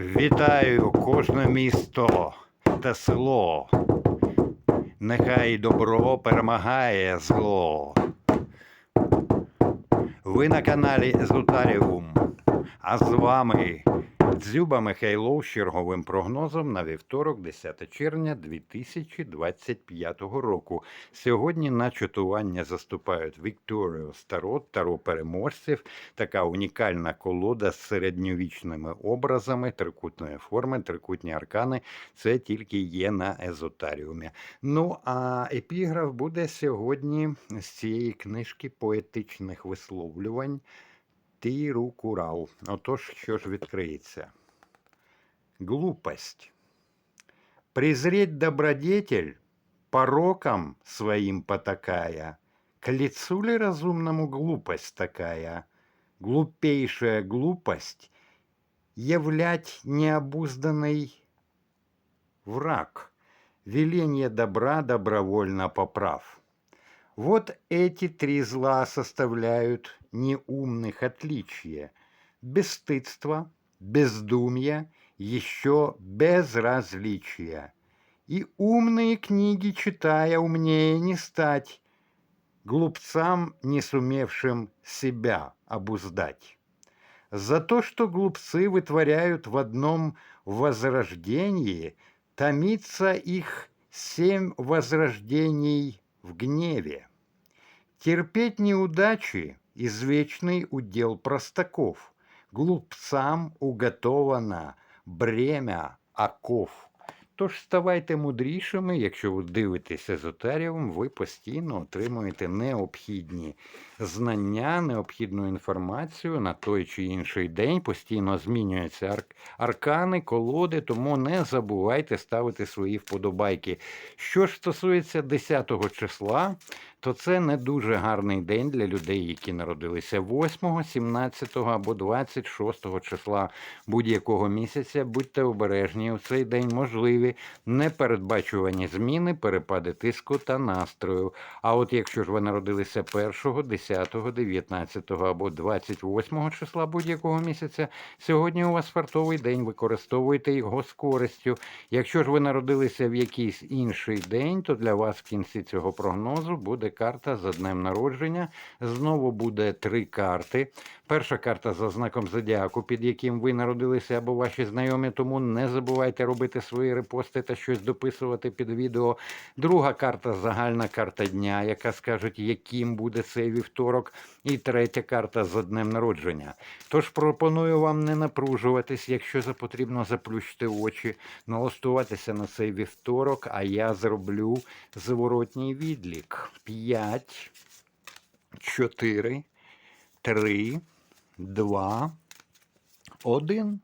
Вітаю кожне місто та село. Нехай добро перемагає зло. Ви на каналі Зутаріум. А з вами Дзюба Михайлов з черговим прогнозом на вівторок, 10 червня 2025 року. Сьогодні на чатування заступають Victorious Tarot, Таро переможців, така унікальна колода з середньовічними образами трикутної форми, трикутні аркани. Це тільки є на езотаріумі. Ну а епіграф буде сьогодні з цієї книжки поетичних висловлювань. Тиру Курал. Отож, що ж відкриється? Глупость. Презреть добродетель, пороком своим потакая, к лицу ли разумному глупость такая? Глупейшая глупость являть необузданный враг, веление добра добровольно поправ. Вот эти три зла составляют неумных отличия. Бесстыдство, бездумье, еще безразличие. И умные книги, читая, умнее не стать, глупцам, не сумевшим себя обуздать. За то, что глупцы вытворяют в одном возрождении, томится их семь возрождений в гневе. Терпеть неудачи – извечный удел простаков. Глупцам уготовано бремя оков. Тож ставайте мудрішими, якщо ви дивитесь езотеріум, ви постійно отримуєте необхідні знання, необхідну інформацію на той чи інший день. Постійно змінюються ар- аркани, колоди, тому не забувайте ставити свої вподобайки. Що ж стосується 10 числа, то це не дуже гарний день для людей, які народилися 8, 17 або 26 числа будь-якого місяця. Будьте обережні у цей день можливі непередбачувані зміни, перепади тиску та настрою. А от якщо ж ви народилися 1, 10, 19 або 28 числа будь-якого місяця, сьогодні у вас фартовий день, використовуйте його з користю. Якщо ж ви народилися в якийсь інший день, то для вас в кінці цього прогнозу буде карта за днем народження. Знову буде три карти. Перша карта за знаком зодіаку, під яким ви народилися або ваші знайомі, тому не забувайте робити свої репости та щось дописувати під відео. Друга карта загальна карта дня, яка скаже, яким буде цей вівторок. І третя карта за днем народження. Тож пропоную вам не напружуватись, якщо потрібно заплющити очі, налаштуватися на цей вівторок, а я зроблю зворотній відлік. 5, 4, 3, 2, 1.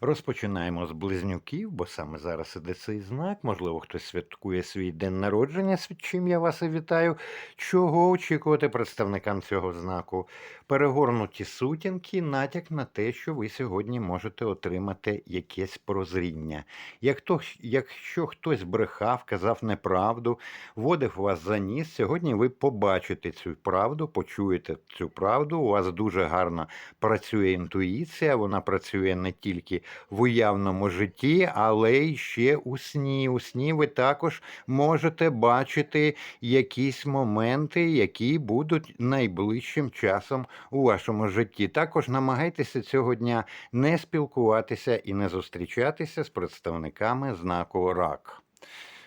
Розпочинаємо з близнюків, бо саме зараз іде цей знак. Можливо, хтось святкує свій день народження, з чим я вас і вітаю. Чого очікувати представникам цього знаку? Перегорнуті сутінки, натяк на те, що ви сьогодні можете отримати якесь прозріння. Як то, якщо хтось брехав, казав неправду, водив вас за ніс, сьогодні ви побачите цю правду, почуєте цю правду. У вас дуже гарно працює інтуїція, вона працює не тільки в уявному житті, але й ще у сні. У сні ви також можете бачити якісь моменти, які будуть найближчим часом у вашому житті. Також намагайтеся цього дня не спілкуватися і не зустрічатися з представниками знаку рак.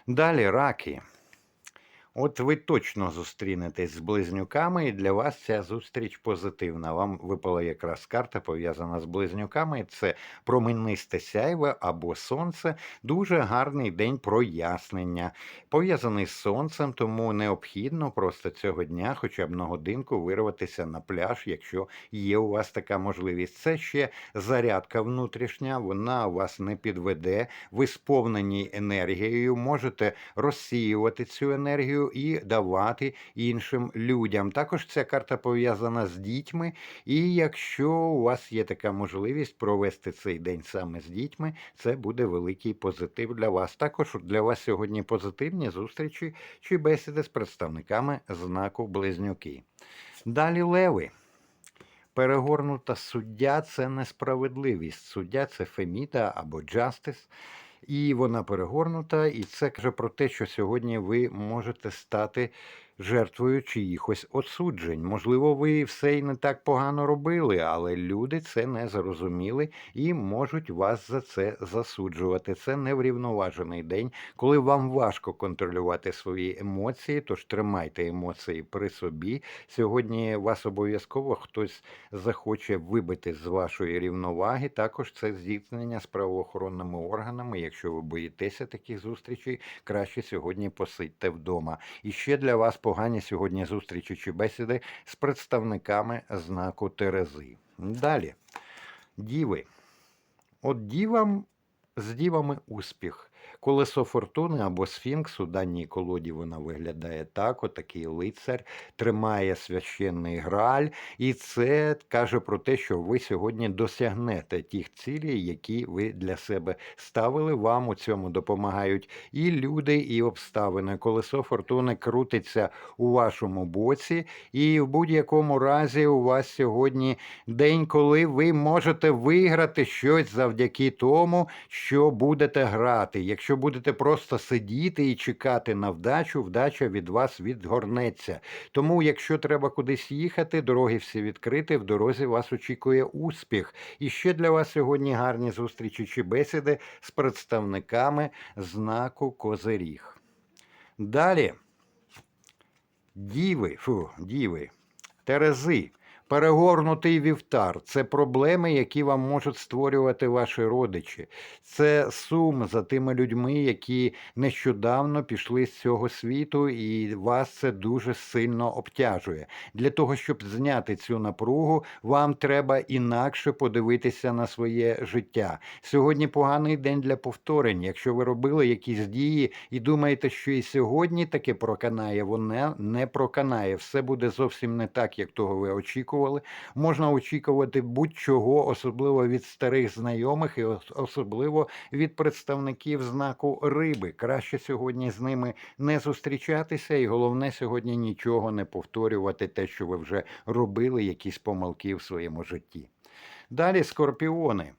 Далі раки. От ви точно зустрінетесь з близнюками, і для вас ця зустріч позитивна. Вам випала якраз карта пов'язана з близнюками. Це променисте сяйве або сонце. Дуже гарний день прояснення. Пов'язаний з сонцем, тому необхідно просто цього дня, хоча б на годинку, вирватися на пляж, якщо є у вас така можливість. Це ще зарядка внутрішня, вона вас не підведе. Ви сповнені енергією, можете розсіювати цю енергію і давати іншим людям. Також ця карта пов'язана з дітьми, і якщо у вас є така можливість провести цей день саме з дітьми, це буде великий позитив для вас. Також для вас сьогодні позитивні зустрічі чи бесіди з представниками знаку Близнюки. Далі леви. Перегорнута суддя це несправедливість. Суддя це феміда або джастис. І вона перегорнута, і це каже про те, що сьогодні ви можете стати жертвою чиїхось осуджень. Можливо, ви все й не так погано робили, але люди це не зрозуміли і можуть вас за це засуджувати. Це неврівноважений день, коли вам важко контролювати свої емоції. Тож тримайте емоції при собі. Сьогодні вас обов'язково хтось захоче вибити з вашої рівноваги. Також це зіткнення з правоохоронними органами. Якщо ви боїтеся таких зустрічей, краще сьогодні посидьте вдома. І ще для вас погані сьогодні зустрічі чи бесіди з представниками знаку Терези. Далі. Діви. От дівам з дівами успіх. Колесо фортуни або сфінкс у даній колоді вона виглядає так: отакий лицар тримає священний граль, і це каже про те, що ви сьогодні досягнете тих цілей, які ви для себе ставили. Вам у цьому допомагають і люди, і обставини. Колесо фортуни крутиться у вашому боці, і в будь-якому разі у вас сьогодні день, коли ви можете виграти щось завдяки тому, що будете грати. Якщо будете просто сидіти і чекати на вдачу, вдача від вас відгорнеться. Тому, якщо треба кудись їхати, дороги всі відкриті, в дорозі вас очікує успіх. І ще для вас сьогодні гарні зустрічі чи бесіди з представниками знаку Козиріг. Далі. Діви, фу, діви, Терези. Перегорнутий вівтар це проблеми, які вам можуть створювати ваші родичі. Це сум за тими людьми, які нещодавно пішли з цього світу, і вас це дуже сильно обтяжує. Для того, щоб зняти цю напругу, вам треба інакше подивитися на своє життя. Сьогодні поганий день для повторень. Якщо ви робили якісь дії і думаєте, що і сьогодні таке проканає, воно не проканає. Все буде зовсім не так, як того ви очікували. Можна очікувати будь-чого, особливо від старих знайомих і особливо від представників знаку риби. Краще сьогодні з ними не зустрічатися, і головне сьогодні нічого не повторювати, те, що ви вже робили, якісь помилки в своєму житті. Далі скорпіони.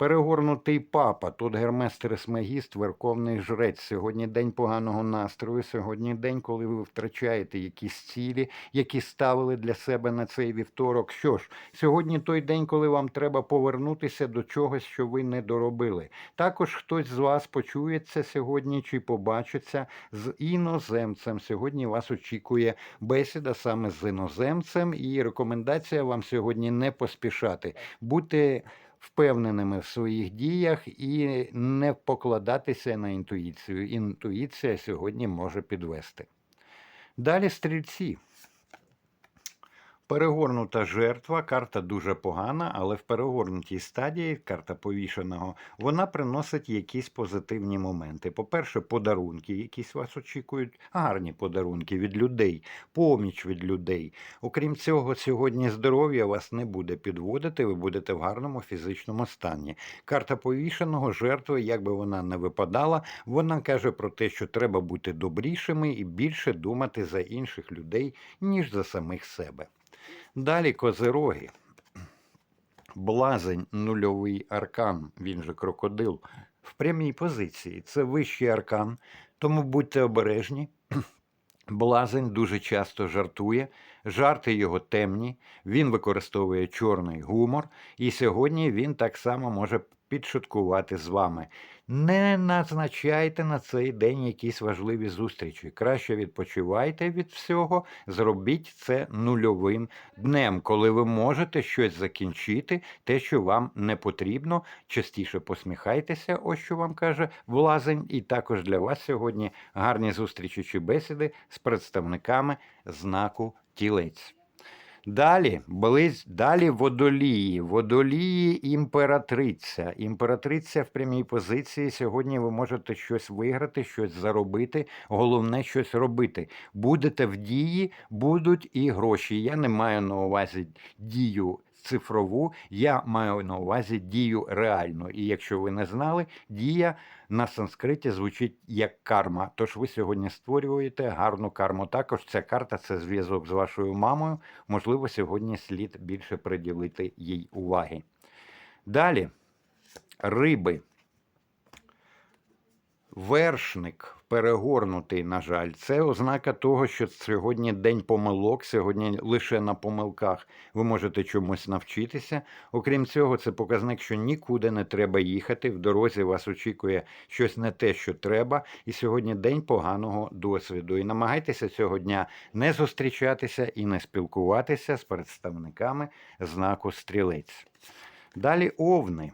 Перегорнутий папа, тут Гермес Трисмегіст, верховний жрець. Сьогодні день поганого настрою. Сьогодні день, коли ви втрачаєте якісь цілі, які ставили для себе на цей вівторок. Що ж, сьогодні той день, коли вам треба повернутися до чогось, що ви не доробили. Також хтось з вас почується сьогодні чи побачиться з іноземцем. Сьогодні вас очікує бесіда саме з іноземцем, і рекомендація вам сьогодні не поспішати. Будьте впевненими в своїх діях і не покладатися на інтуїцію. Інтуїція сьогодні може підвести. Далі стрільці. Перегорнута жертва, карта дуже погана, але в перегорнутій стадії, карта повішеного, вона приносить якісь позитивні моменти. По-перше, подарунки, якісь вас очікують, гарні подарунки від людей, поміч від людей. Окрім цього, сьогодні здоров'я вас не буде підводити, ви будете в гарному фізичному стані. Карта повішеного, жертви, як би вона не випадала, вона каже про те, що треба бути добрішими і більше думати за інших людей, ніж за самих себе. Далі козироги. Блазень нульовий аркан, він же крокодил, в прямій позиції. Це вищий аркан, тому будьте обережні. Блазень дуже часто жартує, жарти його темні, він використовує чорний гумор, і сьогодні він так само може підшуткувати з вами. Не назначайте на цей день якісь важливі зустрічі. Краще відпочивайте від всього, зробіть це нульовим днем, коли ви можете щось закінчити, те, що вам не потрібно. Частіше посміхайтеся, ось що вам каже влазень. І також для вас сьогодні гарні зустрічі чи бесіди з представниками знаку тілець. Далі, близь, далі водолії. Водолії імператриця. Імператриця в прямій позиції. Сьогодні ви можете щось виграти, щось заробити. Головне щось робити. Будете в дії, будуть і гроші. Я не маю на увазі дію цифрову, я маю на увазі дію реальну. І якщо ви не знали, дія на санскриті звучить як карма. Тож ви сьогодні створюєте гарну карму. Також ця карта це зв'язок з вашою мамою. Можливо, сьогодні слід більше приділити їй уваги. Далі риби. Вершник перегорнутий, на жаль, це ознака того, що сьогодні день помилок, сьогодні лише на помилках ви можете чомусь навчитися. Окрім цього, це показник, що нікуди не треба їхати. В дорозі вас очікує щось не те, що треба. І сьогодні день поганого досвіду. І намагайтеся цього дня не зустрічатися і не спілкуватися з представниками знаку стрілець. Далі овни.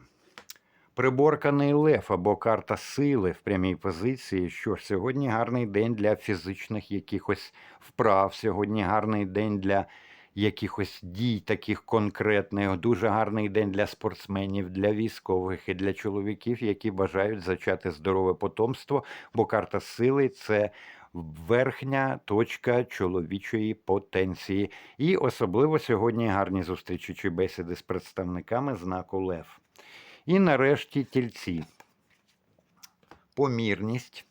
Приборканий лев або карта сили в прямій позиції. Що ж, сьогодні гарний день для фізичних якихось вправ, сьогодні гарний день для якихось дій таких конкретних, дуже гарний день для спортсменів, для військових і для чоловіків, які бажають зачати здорове потомство, бо карта сили це. Верхня точка чоловічої потенції, і особливо сьогодні гарні зустрічі чи бесіди з представниками знаку Лев. І нарешті тільці. Помірність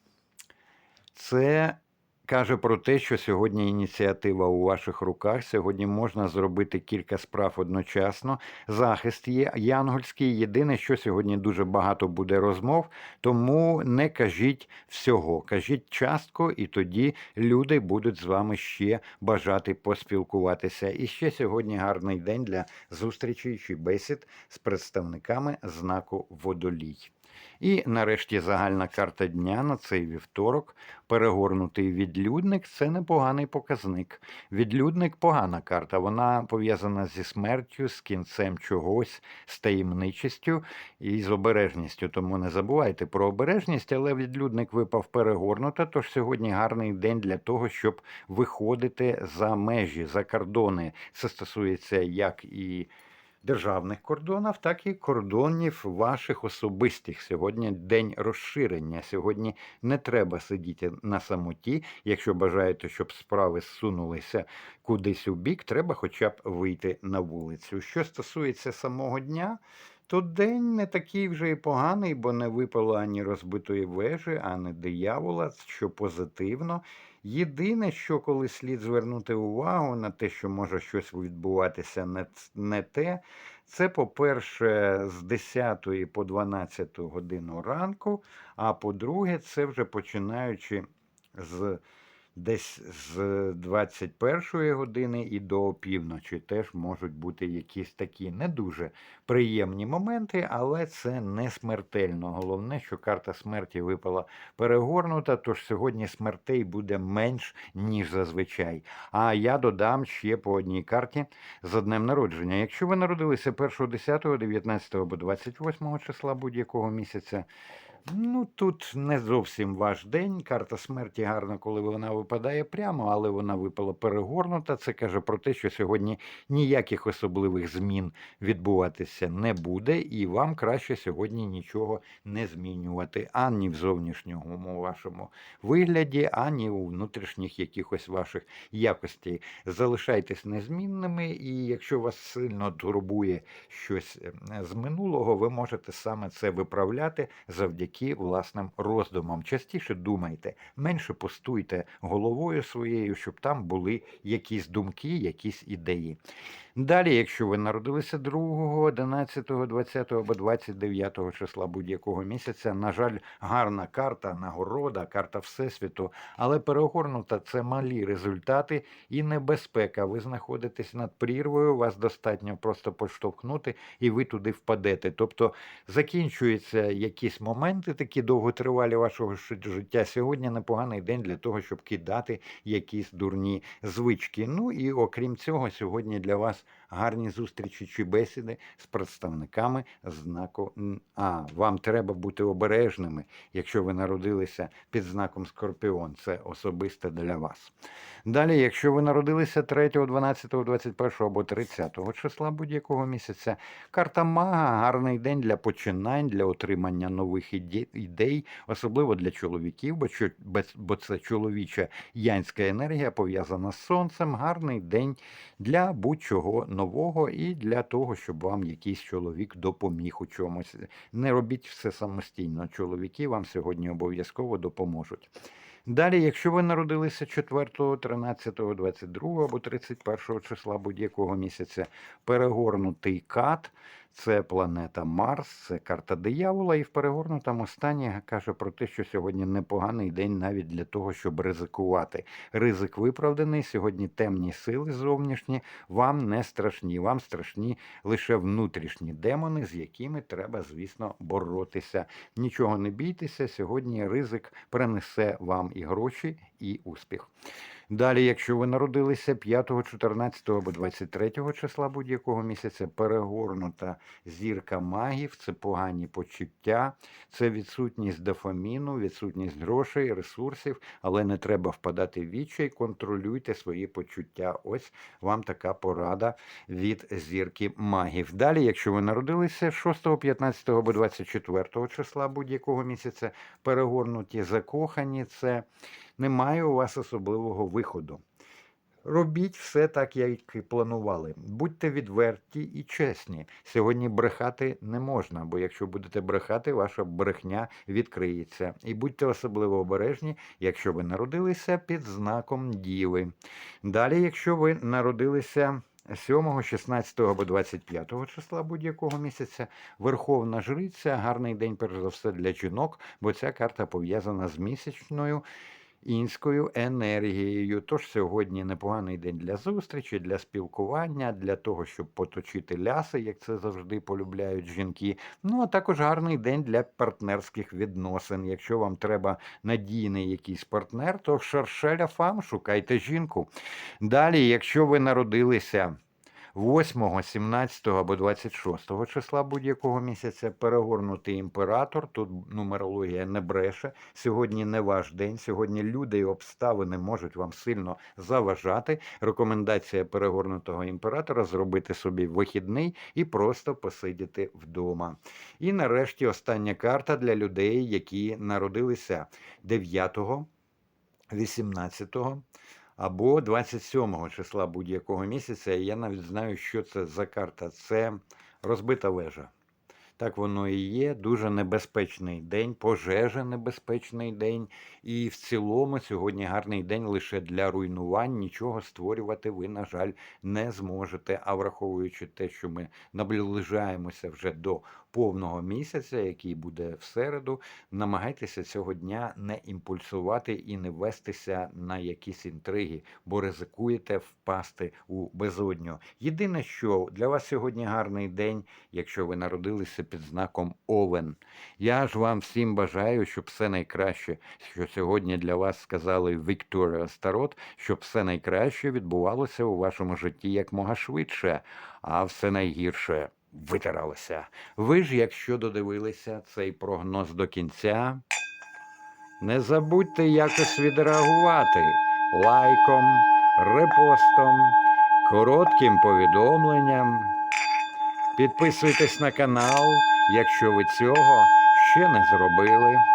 це каже про те, що сьогодні ініціатива у ваших руках. Сьогодні можна зробити кілька справ одночасно. Захист є янгольський. Єдине, що сьогодні дуже багато буде розмов, тому не кажіть всього. Кажіть частко, і тоді люди будуть з вами ще бажати поспілкуватися. І ще сьогодні гарний день для зустрічей чи бесід з представниками знаку водолій. І нарешті загальна карта дня на цей вівторок. Перегорнутий відлюдник це непоганий показник. Відлюдник погана карта. Вона пов'язана зі смертю, з кінцем чогось, з таємничістю і з обережністю. Тому не забувайте про обережність, але відлюдник випав перегорнуто. Тож сьогодні гарний день для того, щоб виходити за межі, за кордони. Це стосується як і державних кордонів, так і кордонів ваших особистих. Сьогодні день розширення. Сьогодні не треба сидіти на самоті. Якщо бажаєте, щоб справи зсунулися кудись у бік, треба хоча б вийти на вулицю. Що стосується самого дня. То день не такий вже і поганий, бо не випало ані розбитої вежі, ані диявола, що позитивно. Єдине, що коли слід звернути увагу на те, що може щось відбуватися не, не те, це, по-перше, з 10 по 12 годину ранку, а по-друге, це вже починаючи з десь з 21 години і до опівночі теж можуть бути якісь такі не дуже приємні моменти, але це не смертельно. Головне, що карта смерті випала перегорнута, тож сьогодні смертей буде менш, ніж зазвичай. А я додам ще по одній карті за днем народження. Якщо ви народилися 1, 10, 19 або 28 числа будь-якого місяця. Ну, тут не зовсім ваш день. Карта смерті гарна, коли вона випадає прямо, але вона випала перегорнута. Це каже про те, що сьогодні ніяких особливих змін відбуватися не буде, і вам краще сьогодні нічого не змінювати ані в зовнішньому вашому вигляді, ані у внутрішніх якихось ваших якостей. Залишайтесь незмінними, і якщо вас сильно турбує щось е, з минулого, ви можете саме це виправляти завдяки власним роздумам. Частіше думайте, менше постуйте головою своєю, щоб там були якісь думки, якісь ідеї. Далі, якщо ви народилися 2, 11, 20 або 29 числа будь-якого місяця, на жаль, гарна карта, нагорода, карта Всесвіту, але перегорнута це малі результати і небезпека. Ви знаходитесь над прірвою, вас достатньо просто поштовхнути, і ви туди впадете. Тобто закінчуються якісь моменти, такі довготривалі вашого життя. Сьогодні непоганий день для того, щоб кидати якісь дурні звички. Ну і окрім цього, сьогодні для вас гарні зустрічі чи бесіди з представниками знаку А. Вам треба бути обережними, якщо ви народилися під знаком Скорпіон. Це особисте для вас. Далі, якщо ви народилися 3, 12, 21 або 30 числа будь-якого місяця, карта Мага гарний день для починань, для отримання нових ідей, особливо для чоловіків, бо це чоловіча янська енергія пов'язана з сонцем. Гарний день для будь-чого нового нового і для того, щоб вам якийсь чоловік допоміг у чомусь. Не робіть все самостійно. Чоловіки вам сьогодні обов'язково допоможуть. Далі, якщо ви народилися 4, 13, 22 або 31 числа будь-якого місяця, перегорнутий кат це планета Марс, це карта диявола, і в перегорнутому стані каже про те, що сьогодні непоганий день навіть для того, щоб ризикувати. Ризик виправданий. Сьогодні темні сили зовнішні вам не страшні. Вам страшні лише внутрішні демони, з якими треба, звісно, боротися. Нічого не бійтеся. Сьогодні ризик принесе вам і гроші, і успіх. Далі, якщо ви народилися 5, 14 або 23 числа будь-якого місяця, перегорнута зірка магів, це погані почуття, це відсутність дофаміну, відсутність грошей, ресурсів, але не треба впадати в відчай, контролюйте свої почуття. Ось вам така порада від зірки магів. Далі, якщо ви народилися 6, 15 або 24 числа будь-якого місяця, перегорнуті закохані, це немає у вас особливого виходу. Робіть все так, як і планували. Будьте відверті і чесні. Сьогодні брехати не можна, бо якщо будете брехати, ваша брехня відкриється. І будьте особливо обережні, якщо ви народилися під знаком Діви. Далі, якщо ви народилися 7, 16 або 25 числа будь-якого місяця, Верховна Жриця, гарний день, перш за все, для жінок, бо ця карта пов'язана з місячною інською енергією. Тож сьогодні непоганий день для зустрічі, для спілкування, для того, щоб поточити ляси, як це завжди полюбляють жінки. Ну а також гарний день для партнерських відносин. Якщо вам треба надійний якийсь партнер, то шаршеля фам, шукайте жінку. Далі, якщо ви народилися. 8, 17 або 26 числа будь-якого місяця перегорнутий імператор. Тут нумерологія не бреше. Сьогодні не ваш день. Сьогодні люди і обставини можуть вам сильно заважати. Рекомендація перегорнутого імператора зробити собі вихідний і просто посидіти вдома. І нарешті остання карта для людей, які народилися 9, 18 або 27 числа будь-якого місяця. Я навіть знаю, що це за карта. Це розбита вежа. Так воно і є. Дуже небезпечний день, пожежа небезпечний день. І в цілому сьогодні гарний день лише для руйнувань. Нічого створювати ви, на жаль, не зможете. А враховуючи те, що ми наближаємося вже до повного місяця, який буде в середу, намагайтеся цього дня не імпульсувати і не вестися на якісь інтриги, бо ризикуєте впасти у безодню. Єдине, що для вас сьогодні гарний день, якщо ви народилися під знаком Овен. Я ж вам всім бажаю, щоб все найкраще, що сьогодні для вас сказали Вікторія Старот, щоб все найкраще відбувалося у вашому житті якмога швидше, а все найгірше витиралося. Ви ж, якщо додивилися цей прогноз до кінця, не забудьте якось відреагувати лайком, репостом, коротким повідомленням. Підписуйтесь на канал, якщо ви цього ще не зробили.